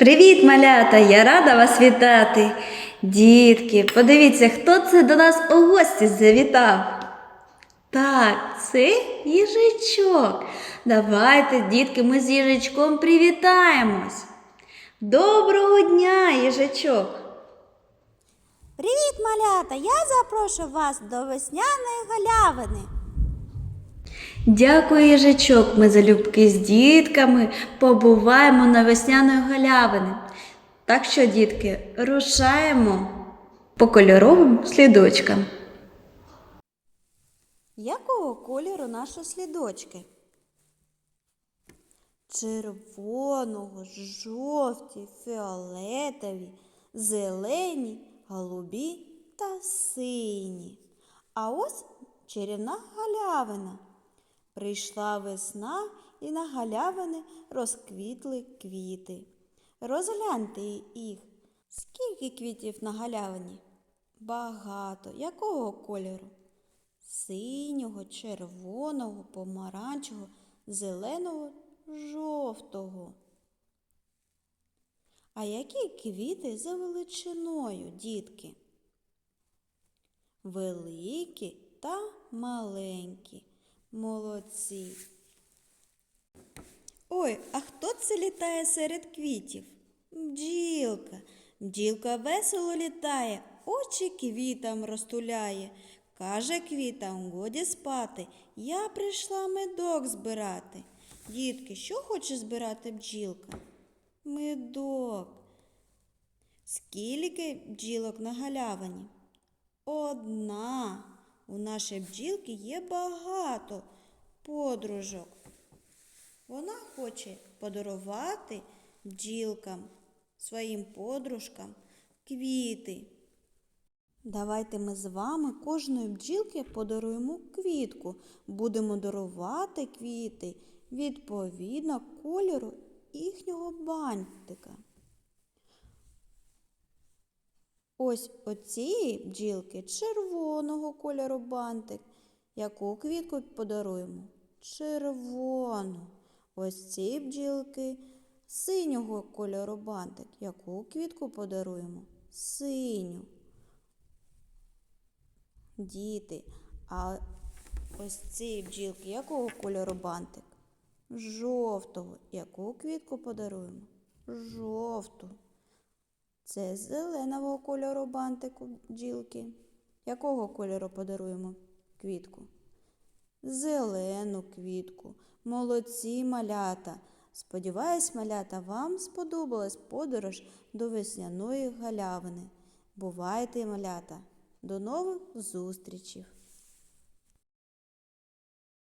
Привіт, малята! Я рада вас вітати. Дітки, подивіться, хто це до нас у гості завітав. Так, це їжачок. Давайте, дітки, ми з їжачком привітаємось. Доброго дня, їжачок! Привіт, малята! Я запрошую вас до весняної галявини. Дякую, їжачок. Ми залюбки з дітками побуваємо на весняної галявини. Так що, дітки, рушаємо по кольоровим слідочкам. Якого кольору наші слідочки? Червоного, жовті, фіолетові, зелені, голубі та сині. А ось чарівна галявина. Прийшла весна і на галявини розквітли квіти. Розгляньте їх. Скільки квітів на галявині? Багато. Якого кольору? Синього, червоного, помаранчевого, зеленого, жовтого. А які квіти за величиною, дітки? Великі та маленькі. Молодці. Ой, а хто це літає серед квітів? Бджілка. Бджілка весело літає, очі квітам розтуляє. Каже квітам, годі спати, я прийшла медок збирати. Дітки, що хоче збирати бджілка? Медок. Скільки бджілок на галявині? Одна. У нашої бджілки є багато подружок. Вона хоче подарувати бджілкам, своїм подружкам квіти. Давайте ми з вами кожної бджілки подаруємо квітку. Будемо дарувати квіти відповідно кольору їхнього бантика. Ось оцієї бджілки червоного кольору бантик. Яку квітку подаруємо? Червону. Ось ці бджілки синього кольору бантик. Яку квітку подаруємо? Синю. Діти. А ось ці бджілки якого кольору бантик? Жовтого. Яку квітку подаруємо? Жовту. Це зеленого кольору бантику бджілки. Якого кольору подаруємо квітку? Зелену квітку. Молодці малята. Сподіваюсь, малята, вам сподобалась подорож до весняної галявини. Бувайте, малята! До нових зустрічей!